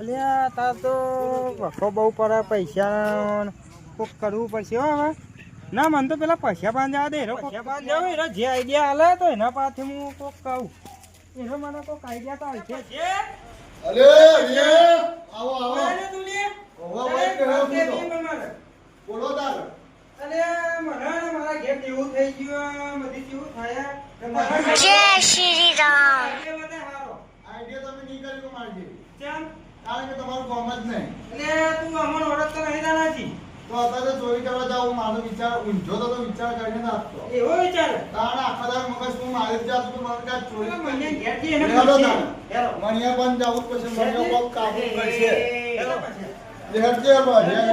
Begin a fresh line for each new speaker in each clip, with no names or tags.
અલ્યા તાર તો વખો બહુ પડે પૈસા કોક કરવું પડશે હો હવે. ના મને તો પેલા પૈસા બાંધવા દે. પૈસા બાંધવા એનો જે આઈડિયા હાલે તો એના પાછળ હું કોક કહું. એનો મને કોક આઈડિયા તો આવશે. છે
અલે અરે આવો આવો.
અરે તું લે.
ઓવા ભાઈ કહો
કામ
તો. બોલો તાર.
અરે મને મારા ઘેર જેવું થઈ ગયું બધી જેવું થાય.
જય શ્રી રામ.
આઈડિયા બધા
તમે નહીં કર્યો મારજી
કેમ?
કારણ કે તમારું કામ જ નહીં.
એટલે તું અમન ઓળખ તો નહીં તારાથી.
તો અત્યારે ચોરી કરવા જાવ મારો વિચાર ઊંઝો તો વિચાર કરીને આપતો.
એવો વિચાર?
તાણ આખા દાર મગજ તું મારે જ જાત તું મને કાંઈ ચોરી
મને. ઘેરથી એને
હેલો. મણિયા પણ જાવું પછી મણિયા કોક કાબુ કરશે.
હેલો.
લેહર જે હેલો, લેહર.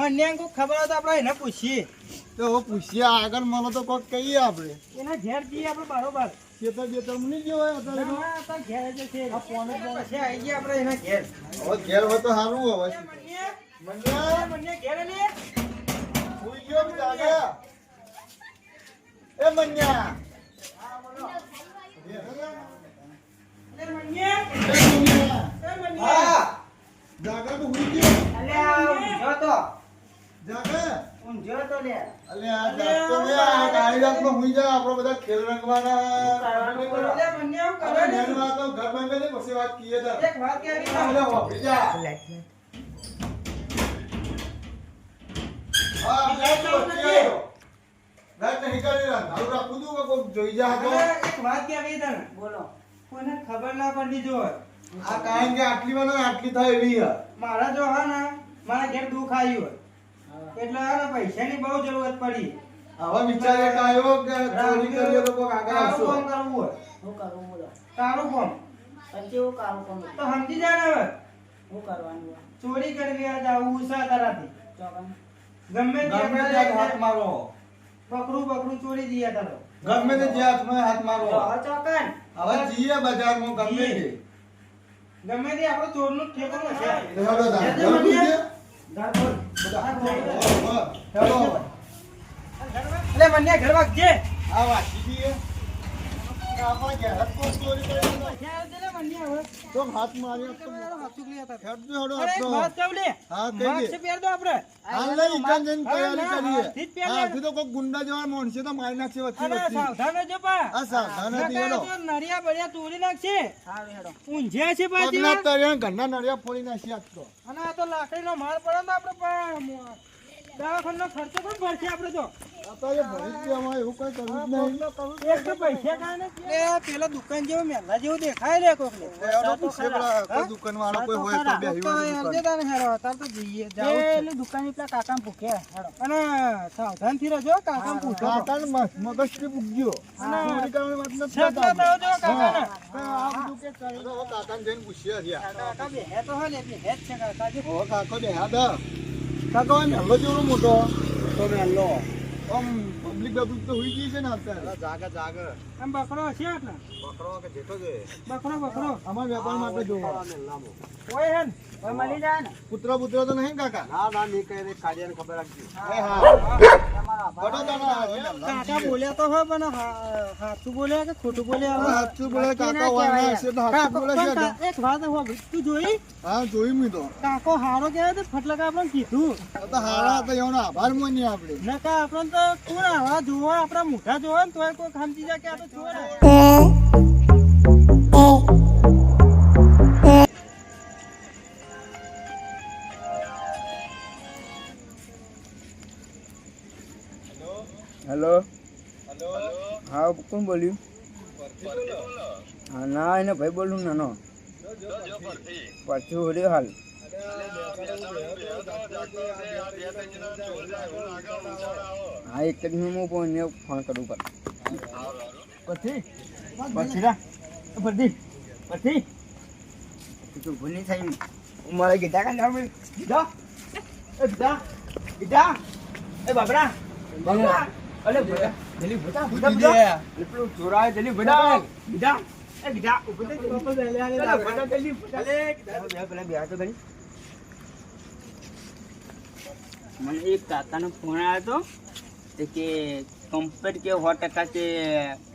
મને કોઈ ખબર હોય તો આપણે એને પૂછીએ.
તો પૂછીએ આગળ મને તો કોક કહીએ આપણે.
એના ઝેર જઈએ આપણે બરોબર.
ખેતર બેતર નહીં ગયો અત્યારે તો.
ઘેર જ છે.
આ ફોન જ.
પછી આઈ ગયા આપણે એના ઘેર
હવે ઘેર હોય તો સારું હવે
મન્યા,
મણિયા
ઘેર લે.
સુઈ ગયો કે દાદા એ મન્યા
એ મન્યા,
એ મન્યા.
એ મન્યા.
જાગા તો સુઈ ગયો?
અલ્યા, ઊંઘ્યો તો.
જાગે?
ઊંઘ્યો તો લે.
અલે આ જાગતો બે, આ કાળી રાતમાં સુઈ જાય, આપણે બધા ખેલ રંગવાના.
કરવાનું કરો. દે.
વાતો ઘર બંધ કરી, પછી વાત કીએ.
એક વાત
વાપરી જા. હા, તો. નહીં કરી રાખું કે કોક જોઈ તો.
એક વાત કહેવી તને. કોઈને ખબર ના પડી જો
આ કારણ કે આટલી વાર આટલી થાય એવી
મારા જો હા ને મારા ઘેર દુઃખ આવ્યું એટલે આને પૈસાની બહુ જરૂરત પડી?
હવે વિચાર એક આવ્યો કે ચોરી કરીએ તો કોક આગળ આવશો.
કામ કરવું હોય.
હું કરું બોલો
તારું કામ?
પછી હું કામ? કરું
તો સમજી જા હવે.
હું કરવાનું?
ચોરી કરવી આ જાવું ઉસા તારાથી.
ચોકન.
ગમે તે
ગમે હાથ મારો.
બકરું બકરું ચોરી જઈએ તારો.
ગમે તે જે હાથમાં હાથ મારો.
હવે ચોકન.
હવે જઈએ બજારમાં ગમે તે.
ગમે તે આપણું ચોરનું ઠેકાણું છે?
તો હેડો તાર.
જજે
હેડો તું
મન્યા.
જે.
જા બોલ.
બધા.
હા, બોલ.
હેડો.
એટલે મને ઘર વાગજે
આ જ હેડો.
વાત કહું
ગુંડા જેવા માણસે તો મારી નાખશે
નળિયા બળિયા તોડી નાખશે.
ઘરના નળિયા ફોડી નાખશે આજ તો.
અને આ તો લાકડી નો માલ પડે ને આપણે દવાખાનાનો ખર્ચો પણ ભરશે આપણે તો.
અત્યારે ભરી જ દેવામાં એવું કઈ કરવું જ નહીં.
એક તો પૈસા કાંઈ નથી. એ પેલો દુકાન જેવો મેલા જેવું દેખાય લે કોકને.
હેડો પૂછે પેલા કોઈ દુકાનવાળો કોઈ હોય તો વાળું દુકાન.
હેરો.
દુકાન પેલા કાકા હેડો
અને સાવધાનથી રહેજો કાકાને પૂછો તો.
કાકાને મસ્ત મગજથી પૂછજો. વાત નથી
સગલા
કરતા
તો જો કાકાને.
આ બધું કે કરે તો જઈને.
કાકા હોય ને એટલે હે છે કાકા.
કાકો આવે. કાકો મેલ્લો જેવડો મોટો. આમ પબ્લિક પબ્લિક તો હુઈ ગઈ છે ને અત્યારે.
એમ બકરો હશે એટલે? બકરો બકરો
અમારા વેપાર માટે જોવો.
ઓય હેન
મળી જાય ને?
પુત્ર પુત્ર તો નહીં કાકા? એ હા
તમારા
બડો દાડા હવે
કાકા બોલ્યા તો હોય પણ હા- હાચું બોલ્યા કે ખોટું બોલ્યા?
હવે બોલે કાકા વાળા હશે તો હાચું
કાકો
બોલે છે
પણ કા- એક વાત હોય તું જોઈ?
હા જોઈ મેં તો.
કાકો હારો કહેવાય તો ફટલકા આપણને કીધું.
આ તો હારા હતા એનો આભાર માનીએ આપણે.
નકા આપણને તો કોણ આવા જોવા આપણા મોઢા જોવો ને તોય કોઈ સમજી જાય કે આ તો ચોર
કોણ બોલ્યું? હા ના એને ભાઈ બોલું નાનો. પરથી હોડ્યો હાલ. હા એક જ હું ફોન ફોન કરું પર
પછી? પછી રા. પછી? પછી
તું ભૂલી થઈ મારે ગીતા ના બોલ
ગીધા એ ગીધા ગીધા એ બાબરા? બાબરા? અલે ભૂતા જલ્દી
પેલું ચોરાય બધા
એ ઉપર
પેલા બે તો મને એક કાકાનો ફોન આવ્યો હતો કે કમ્પ્લેટ કે સો ટકા કે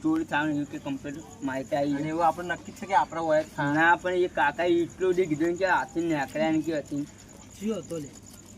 ચોરી થવાનું એવું કે કમ્પ્લેટ માહિતી આવી
અને એવું આપણે નક્કી છે કે આપણા હોય
ના પણ એ કાકા એટલું બધું કીધું કે હાથી નાખ્યા ને કે હતી.
જીઓ તો લે.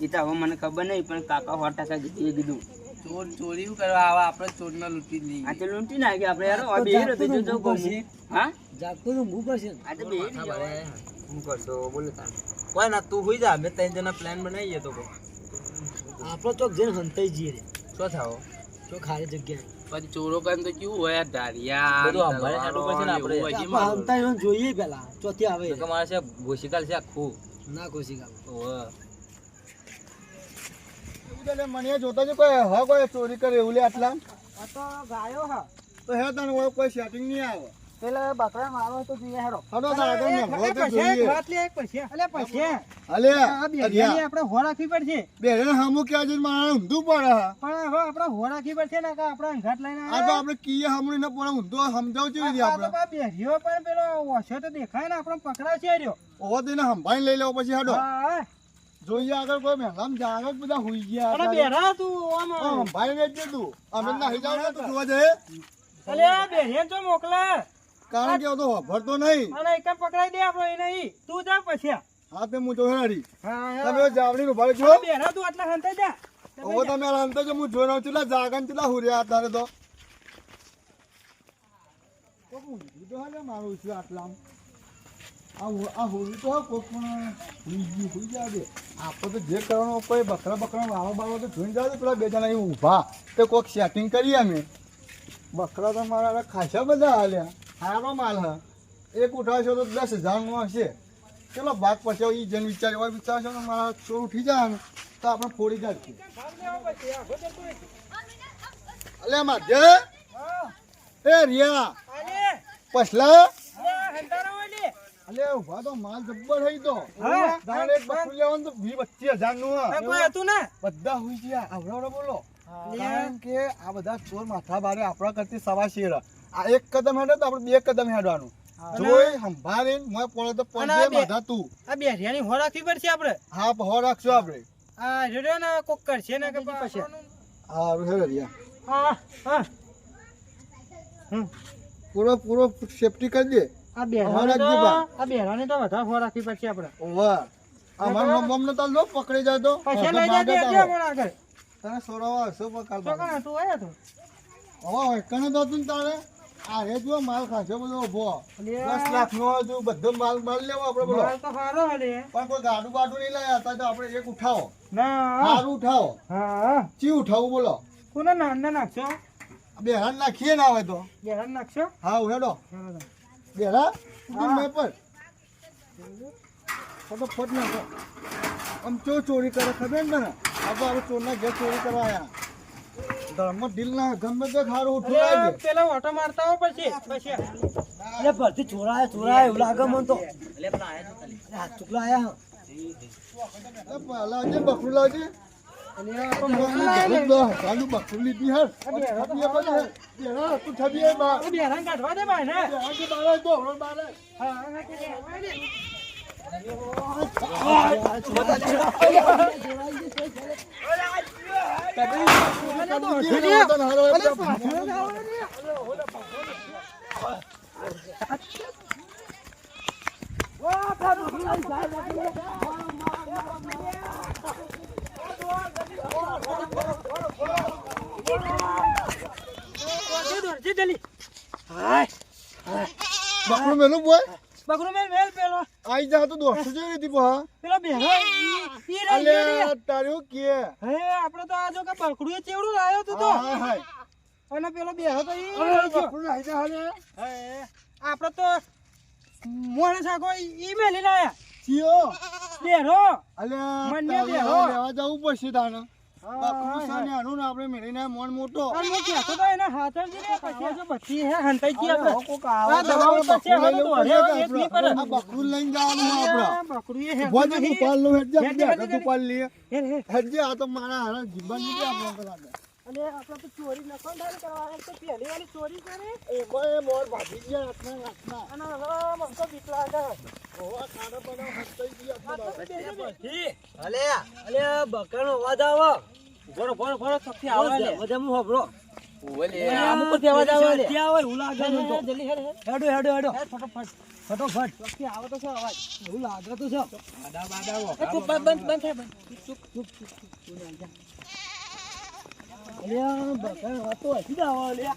એ તો હવે મને ખબર નહીં પણ કાકા સો ટકા કીધું એ કીધું.
ચોર ચોરી કરવા આવે આપણે ચોરને લૂંટી લઈએ.
આ તો લૂંટી નાખી આપણે યાર આ બેહી રહ્યો બીજું જો કોમ હા?
જાગતો તો હું પડશે
આ તો બેહી રહ્યો.
શું કરશો? બોલો તાર. કોઈ ના તું હોઈ જા. મે ત્રણ જણા પ્લાન બનાવીએ તો
આપણો ચોક જઈને હંતાઈ જઈએ રે.
શું થાઓ?
શું હારી જગ્યા
પછી ચોરો કાન તો કેવું હોય? ધારિયા બધું અમારે આટલું પછી ને આપણે.
હંતાઈ જોઈએ પેલા ચોથી આવે.
તમારે મારે છે ઘોષિકાલ છે આખું.
ના ઘોષિકાલ.
ઓવે.
એટલે મને જોતા છે કોઈ હા કોઈ ચોરી કરે એવું લે આટલા.
તો ગાયો હા.
તો હે તને કોઈ સેટિંગ નહીં આવે.
પેલા બકરા મારો તો જોઈએ હેરો
હડો તાર ને હો તો જોઈએ. અલે અરિયા
આપણે હો રાખવી પડશે.
બેરે હમુ કે જઈને મારા ઊંધું પડે.
પણ હવે આપણે હો રાખવી પડશે ને કે આપણે અંઘાટ લઈને
આ તો આપણે કીએ હમણી ને પણ ઊંધો સમજાવ છે રીતે આપણે?
બેરીઓ પણ પેલો ઓછો તો દેખાય ને આપણે પકડાશે રહ્યો.
ઓવો તેને સંભાળી લઈ લેવો પછી હડો.
હા.
જોઈએ આગળ કોઈ મહેલામ જાગે બધા હોઈ ગયા
અરે બેરા તું આમ
હા, સંભાળી દે તું. અમે નાહી જાવ તો જોવા જઈએ
અલે બેરીને તો મોકલે.
કારણ કે તો ભરતો નહીં.
અને એક પકડાઈ દે આપણો એ નહીં તું જા પછી.
હા તે હું જોઈ રહી
હા
તમે જાવડી નું ભાડે જો
બેરા તું આટલા હંતે જા.
ઓ તમે હંતે જો હું જોઈ રહ્યો છું જાગન ચલા હુર્યા તારે તો. કોક તો હાલે મારું છું આટલા આ હુ- આ હુરી તો કોક પણ હુઈ હુઈ જાય આપણે તો જે કરવાનું કોઈ બકરા બકરા વાળો બાળો તો જોઈને જાવ પેલા બે જણા અહીં ઊભા. તે કોઈક સેટિંગ કરીએ અમે. બકરા તો મારા ખાસા બધા હાલ્યા. સારો માલ હા. એક ઉઠાવશો તો દસ હજારનો હશે. ચલો ભાગ પછી એ જન વિચાર હોય વિચારશો ને મારા ચોર ઉઠી જાય ને તો આપણે ફોડી કાઢીએ અલે માધ્ય એ રિયા. પછલા?
અલે
ઊભા તો માલ જબ્બર હઈ તો.
હા.
દાણ એક બકરું લેવાનું તો વી પચીસ હજારનું
આ કોઈ હતું ને?
બધા હોઈ ગયા. આવડો બોલો. કારણ કે આ બધા ચોર માથા બારે આપણા કરતી સવા શેર. આ એક કદમ હેડો તો આપણે બે કદમ હેડવાનું. જોઈ સંભાળી મોય પોળો તો પડે
બે-
તું.
આ બેરિયાની હો રાખવી પડશે આપણે?
હા હો રાખશું આપણે.
આ રેડિયો ને કોક કરશે ને કે પછી?
હા હેડો રિયા.
હા હા.
પૂરો પૂરો સેફટી કરી દે.
આ
હો
બેરાને તો આ તો વધારે રાખવી પડશે આપણે.
અમારો નો તાલ પકડી જાય તો.
લઈ પણ આગળ.
તને સોરાવા કાલ
તો આયા તું?
કણે તો તારે? આ જો માલ ખાશો બધો ઊભો લાખ નો બધો માલ માલ લેવો આપણે બોલો.
માલ તો સારો હલે
પણ કોઈ ગાડું બાડું નહીં લાયા હતા તો આપણે એક ઉઠાવો.
ના.
સારું ઉઠાવો.
હા.
ચી ઉઠાવું બોલો?
કોને નાના નાખશો?
બેહાન નાખીએ ના આવે તો.
બેરાને નાખશો?
હા ઉહેડો.
તું
મેં પર. ફટોફટ નાખો. આમ ચો ચોરી કરે ખબર ને તને? આ તો આપણે ચોરના ઘેર ચોરી કરવા આવ્યા ધર્મ દિલ ના ગમે તે ખારું ઉઠું દે
પેલા ઓટો મારતા હો પછી પછી.
અરે ભરતી ચોરાય ચોરાય એવું લાગે મને તો. હાથ ચૂકલા આયા
એ પહેલા જે બકરું લાવજે
આયા ને.
ચાલુ બકરું હે
હા હા,
મેલું બોય?
બકરું મેલ મેલ પેલો.
આઈ જા તો દોસ્તો જેવી રીતે પા
પેલો બેરો ઈ
અલે તારું કે?
હે આપણે તો આ જો કે બકરું ચેવડું લાયો તું તો.
હાય હાય
અને પેલો બેહો તો ઈ.
બકરું આઈ જા હાલે.
હે, આપણે તો મોણે સાગો ઈ મેલી લાયા
ચિયો
બેરો
અલે
મને બેહો.
લેવા જવું પડશે તાને બકરું સાને આનું આપણે મેળીને મોણ મોટો.
અને હું કહેતો તો એના હાથ જ ને પછી જો બચ્ચી હે હંતાઈ આપણે દવાઓ પછી હવે
લઈ
તો એક નહીં
કે આ બકરું લઈને જવાનું આપણે.
બકરું એ હે
લો
હેડ જે, હેડ જે,
આ તો મારા હારા આપણો કરાવે
અને આપણે તો ચોરી નખો ડાલ કરવા તો પહેલી વાળી ચોરી કરે
એ ભાઈ મોર ભાગી ગયા હાથમાં હાથમાં
અને હવે મને
બીટલા ગયા
અલે અલે બકરાનો અવાજ આવે
ભરો ભરો ભરો સખી આવે લે
અમુક પર હોય, એવું લાગે મને તો. હેડો, હેડો, હેડો. ફટોફટ. એવું લાગે તો છે. એ બંધ, બંધ, બંધ બંધ. ચૂપ, ચૂપ, ચૂપ, ચૂપ. અલ્યા, બકરા વાતો જ આવા, અલ્યા.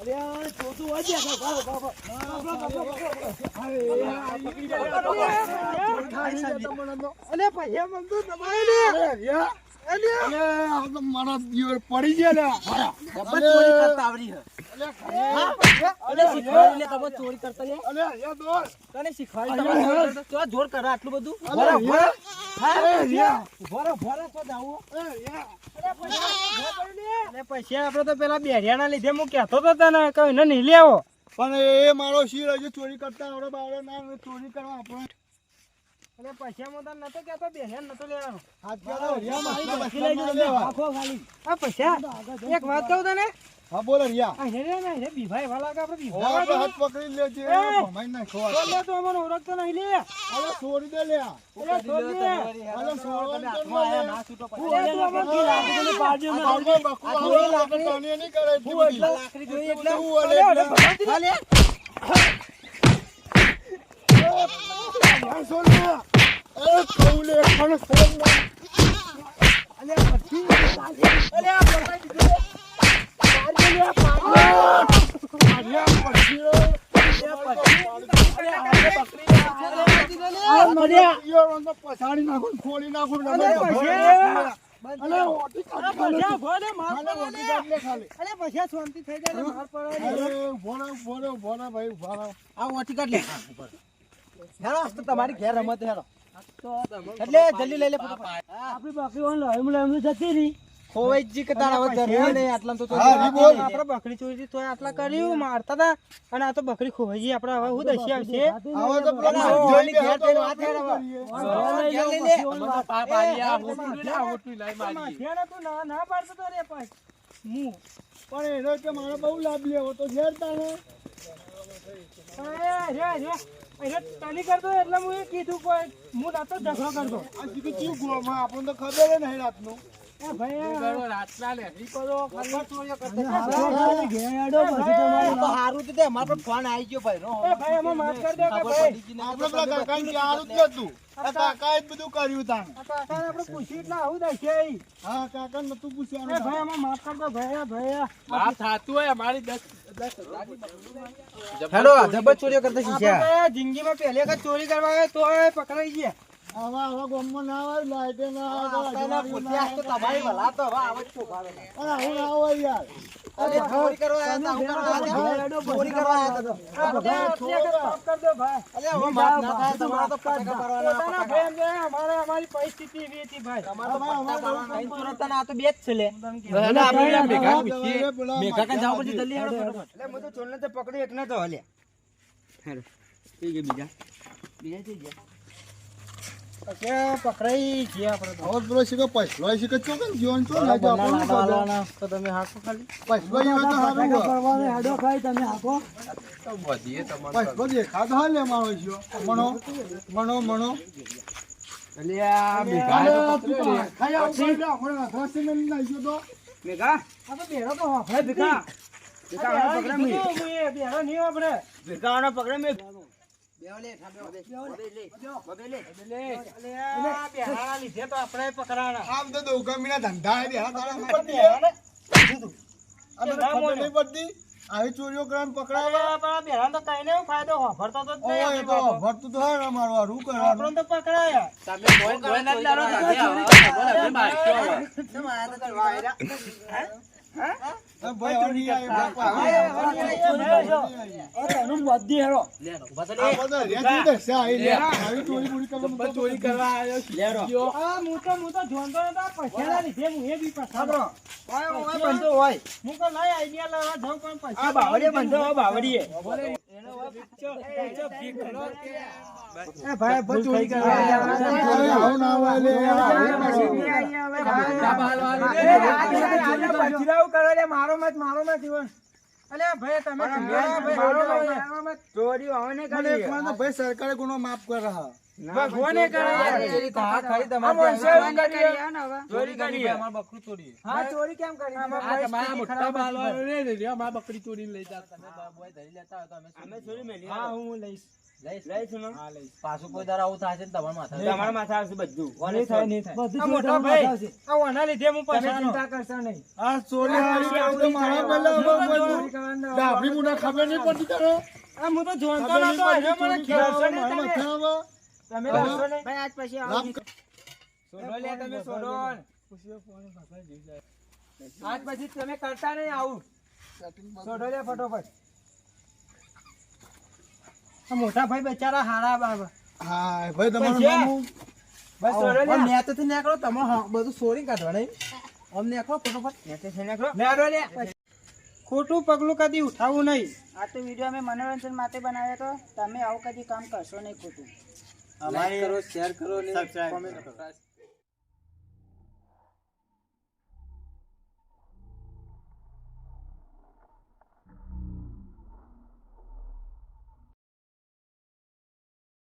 અલ્યા, ચોથું વાજે, ભાગો, ભાગો, ભાગો. ભાગો, ભાગો, ભાગો.
અલે પૈસા મંતો ને
અરે આ તો મારા દિયર પડી ગયા ને
ડબ્બા ચોરી કરતા હે. ચોરી તને શીખવાડી જોર કરે આટલું બધું.
પૈસા આપડે તો પેલા બેરિયાના લીધે હું કેતો તો તને કે એને નહીં લેવો.
પણ એ મારો શીર હજુ ચોરી કરતા આવડે બાવડે ના ચોરી કરવા આપણે.
પૈસા હું તને નતો કેતો બેરિયા નતો લેવાનો.
હાથ
પૈસા એક વાત કહું તને?
હા બોલો રિયા
આ હેરે ને હેરે બીભાઈ વાલા કે આપણે બીભાઈ વાલા
હાથ પકડી લેજે
એ!
ભમાઈ નાખો
તો લે તો અમને ઓળખતો નહીં લે
અરે છોડી દે લે
અલે છોડી દે
અરે છોડવાનું તો
હાથમાં આયા ના છૂટો
હું
પછી
અમને કી લાકડી ને પાડજો ને
આવજો તો બકુ આવે, આપણે તને નહીં કરે તું એટલે
લાકડી જોઈ એટલે
તું ઓલે
અલે,
એટલે.
અલે,
આ છોડ દે. અરે કહું લે, પણ છોડ અલ્યા, પછી. આ નડિયા ઈયો અંદર
તમારી ઘેર રમત હેરો એટલે જલ્દી લઈ લે. આપડી બાકી જતી રહી ખોવાઈ જી કે તારા હવે ધરવી નહીં આટલા તો
હા,
આપણે બકરી ચોરી તો આટલા કર્યું મારતા હતા. અને આ તો બકરી ખોવાઈ ગઈ. આપણે હવે હું દસી આવશે.
આવો તો પેલા
ઘેર
ગયા તો
જઈને
પાપ
માથે
કરીએ.
તું ના ના પાડતો તો રે પાછ હું?
પણ એનો કે મારો બહુ લાભ લેવો તો ઘેર તાણે.
અરે રે રે. તની કરતો એટલે હું એ કીધું પણ હું નાતો ઝઘડો કરતો.
આ સીધું ચીવ ગોળમાં, આપણને તો ખબર નહીં રાતનું.
હેલો જબર ચોરીઓ કરતા
જિંદગી માં જિંદગીમાં પહેલી ચોરી કરવા તો પકડાઈ ગયા.
આવા આવા ગામમાં ના આવે, લાઈટે ના આવે,
આપણા પુત્યાસ તો તમારી ભલા તો હવે આવા
ના. હોય યાર.
અરે ચોરી કરવા આયા તા, આવું કરવા આયા તા. ચોરી કરવા આયા તા તો.
આ બધા આટલી વખત માફ કરી દો ભાઈ.
અલ્યા, હવે માફ ના થાય, તમારા તો પટાકા પાડવાના,
પોતાના ભાઈ એમ અમારે અમારી પરિસ્થિતિ એવી હતી ભાઈ.
તમારા તો બે જ છે લે.
અને આપણે
હા,
ભેગા
મેઘા કાંઈ જાવું પડશે, જલ્દી હેડો,
એટલે હું તો ચોરને તો પકડી એક નતો હલ્યા હેલો થઈ ગયા બીજા. બીજા થઈ ગયા.
પકડાઈ ગયા આપણે તો.
હવે પેલો શીખો પૈસલો શીખો ચોકન જીવન ચો ના જો.
તો તમે હાકો ખાલી
પૈસલો ઈ હોય તો હારું હોય. પૈસલો દેખાતો હાલ લે મારો જીવો. મણો મણો મણો
અલ્યા
અરે, તું તો ખાઈ આવ, ખાઈ આવ. આપણે ભેગા ને લઈ નાખ્યો તો.
મેઘા
આ તો બેરો તો વાપરે
ભીખા ભીખા પકડા મેં
હું બેરો નહીં વાપરે
ભીખા પકડા મેં
આવી ચોરીઓ
પણ તો કઈ નહીં ફાયદો વાપરતો તો નહીં
તો
આપણી
ભરતું તો હે આ રૂ કરવાનું
આપણને તો પકડાયા હું હું તો જોનતો નતો, આ પૈસાના લીધે હું એ બી પછાડો.
ઓય ઓય બંધો હોય
મારો મત મારો મત જીવન અલ્યા ભાઈ તમે
ચોરી
ભાઈ,
સરકારે ગુનો માફ કર
ના,
ભગવાને કરે
ચોરી હા ખરી તમારે.
ચોરી કરીએ.
અમારે બકરું ચોરી
હા ચોરી કેમ કરી
આ મોટા
ખરાબ
બાલ
હતી.
વાળો રે રે, અમારા બકરી ચોરીને લઈ જાઓ. તમે બાબુએ ધરી લેતા તો અમે
અમે
ચોરી
ચોરી મેલી.
હા હું લઈશ
લઈશ.
લઈશું ને?
હા, લઈશ. પાછું કોઈ દાડો આવું થશે ને તમારા માથા
તમારા માથે આવશે બધું.
નહીં થાય નહીં થાય
બધું
મોટા ભાઈ આ ઓના લીધે હું
તમે ચિંતા કરશો નહીં
આ ચોરી હારી તો મારા પહેલા ડાબરી મુના ખબર નહીં પડતી તારે
આ હું તો જોણતો નતો, મને ખ્યાલ છે
મારા. માથે આવે.
તમે લાગશો ને?
ભાઈ આજ પછી
લાભ
સોડો લે તમે સોડો. આજ પછી તમે કરતા નહીં આવું. સોડો લે ફટોફટ. મોટા ભાઈ બચારા હારા બાબા.
હા ભાઈ તમારું નામ
બસ સોડો લે.
મેં તો નીકળો તમે બધું સોરી કાઢવા નહીં. અમને ફટોફટ.
ખોટું પગલું કદી ઉઠાવવું નહીં.
આ તો વીડિયો અમે મનોરંજન માટે બનાવ્યો તો તમે આવું કદી કામ કરશો નહીં ખોટું.
લાઈક કરો શેર કરો ને
Subscribe
comment કરો